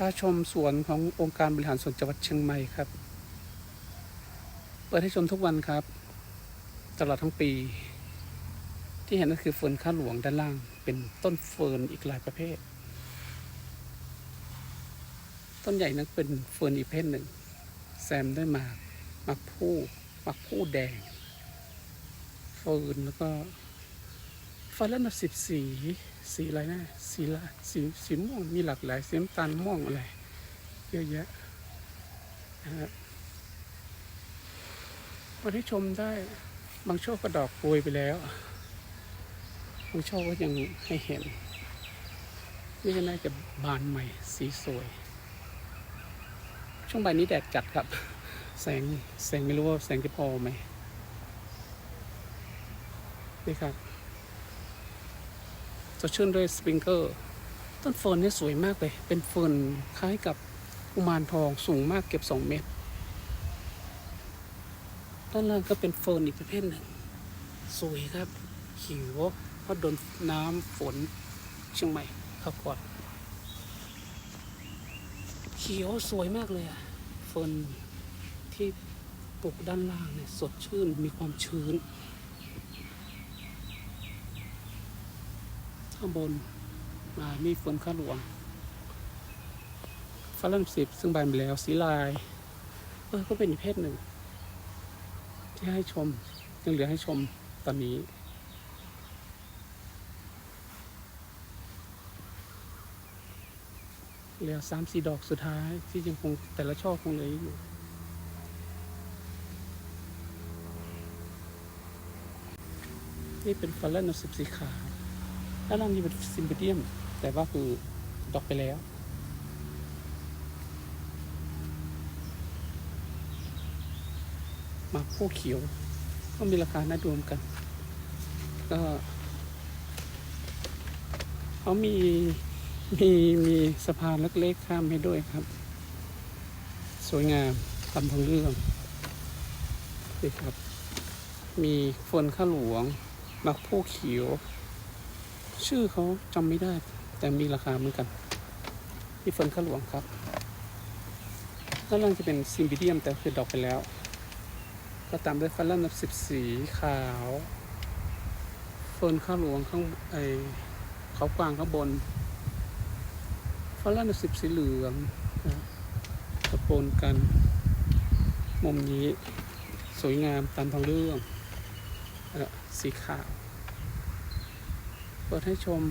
พาชมสวนขององค์การบริหารส่วนจังหวัดเชียงใหม่ครับ เปิดให้ชมทุกวันครับ ตลอดทั้งปี ที่เห็นก็คือเฟิร์นข้าหลวงด้านล่าง เป็นต้นเฟิร์นอีกหลายประเภท ต้นใหญ่นั้นเป็นเฟิร์นอีกประเภทหนึ่ง แซมด้วยหมากหมากผู้หมากผู้แดงเฟิร์นแล้วก็ฟ้าแล้วนสิบสี สีอะไรนะสีละสีสีม่วงมีหลากหลายสีน้ำตาลม่วงอะไรเยอะแยะนะฮะวันที่ชมได้บางช่วงก็ดอกโปรยไปแล้วบางช่วงก็ยังให้เห็น นี่ก็น่าจะบานใหม่สีสวย ช่วงบ่ายนี้แดดจัดครับ แสงแสงไม่รู้ว่าแสงจะพอไหมนี่ครับ ดชื่นด้วยสปริงเกอร์ต้นเฟิร์นนี่สวยมากเลย เป็นเฟิร์นคล้ายกับกุมารทองสูงมากเก็บสองเมตร ด้านล่างก็เป็นเฟิร์นอีกประเภทหนึ่ง สวยครับเขียวเพราะโดนน้ำฝนเชียงใหม่เข้าก่อนเขียวสวยมากเลยอะเฟิร์นที่ปลูกด้านล่างเนี่ยสดชื่นมีความชื้น ข้างบนมีเฟิร์นข้าหลวงฟ้าลันสิบซึ่งบานไปแล้วสีลาย เออก็เป็นอีกเพศหนึ่ง ที่ให้ชม ยังเหลือให้ชมตอนนี้เหลือสามสี่ดอกสุดท้ายที่ยังคงแต่ละช่อคงเหลืออยู่นี่เป็นฟอลเลนสิบสีขาว ด้านล่างนี่เป็นซิมเบเดียม แต่ว่าคือดอกไปแล้ว มากผู้เขียว ก็มีราคาน่าดูเหมือนกัน ก็เขามีมีมีสะพานเล็กๆข้ามให้ด้วยครับ สวยงามตำทั้งเรื่องนี่ครับ มีเฟิร์นข้าหลวงมากผู้เขียว ชื่อเขาจำไม่ได้ แต่มีราคาเหมือนกันที่เฟิร์นข้าหลวงครับด้านล่างจะเป็นซิมบิเดียมแต่คือดอกไปแล้ว ก็ตามด้วยฟันลันนับสิบสีขาว เฟิร์นข้าหลวงข้างไอเขากวางข้างบนฟันลันนับสิบสีเหลืองนะกระปนกัน มุมนี้สวยงามตามทางเรื่องสีขาว เปิดให้ชม